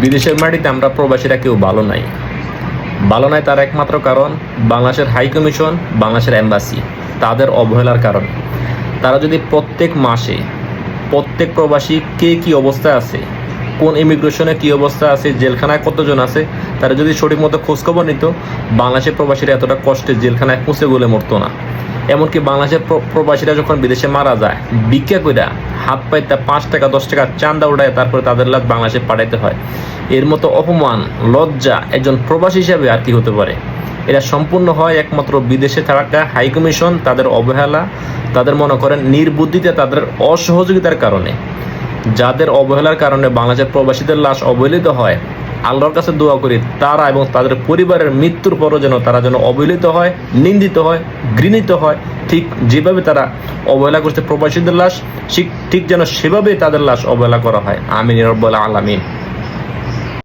বিদেশের মাটিতে আমরা প্রবাসীরা কেউ ভালো নাই। ভালো নাই তার একমাত্র কারণ বাংলাদেশের হাই কমিশন, বাংলাদেশের এম্বাসি, তাদের অবহেলার কারণ। তারা যদি প্রত্যেক মাসে প্রত্যেক প্রবাসী কে কি অবস্থায় আছে, কোন ইমিগ্রেশনে কি অবস্থা আছে, জেলখানায় কতজন আছে, তারা যদি সঠিক মতো খোঁজখবর নিত, বাংলাদেশের প্রবাসীরা এতটা কষ্টে জেলখানায় পুষে গলে মরতো না। এমনকি বাংলাদেশের প্র- প্রবাসীরা যখন বিদেশে মারা যায়, ভিক্ষা কইরা হাত পাইতে পাঁচ টাকা, দশ টাকা চান্দা উঠায় তারপরে তাদের লাশ বাংলাদেশে পাঠাইতে হয়। এর মতো অপমান, লজ্জা একজন প্রবাসী হিসাবে আর কি হতে পারে? এরা সম্পূর্ণ হয় একমাত্র বিদেশে থাকা হাই কমিশন, তাদের অবহেলা, তাদের মনে করেন নির্বুদ্ধিতে তাদের অসহযোগিতার কারণে। যাদের অবহেলার কারণে বাংলাদেশের প্রবাসীদের লাশ অবহেলিত হয়, আল্লাহর কাছে দোয়া করি, তারা এবং তাদের পরিবারের মৃত্যুর পরও যেন তারা যেন অবহেলিত হয়, নিন্দিত হয়, ঘৃণিত হয়, ঠিক যেভাবে তারা অবহেলা করছে প্রবাসীদের লাশ, ঠিক যেন সেভাবেই তাদের লাশ অবহেলা করা হয়। আমিন রব্বাল আলামিন।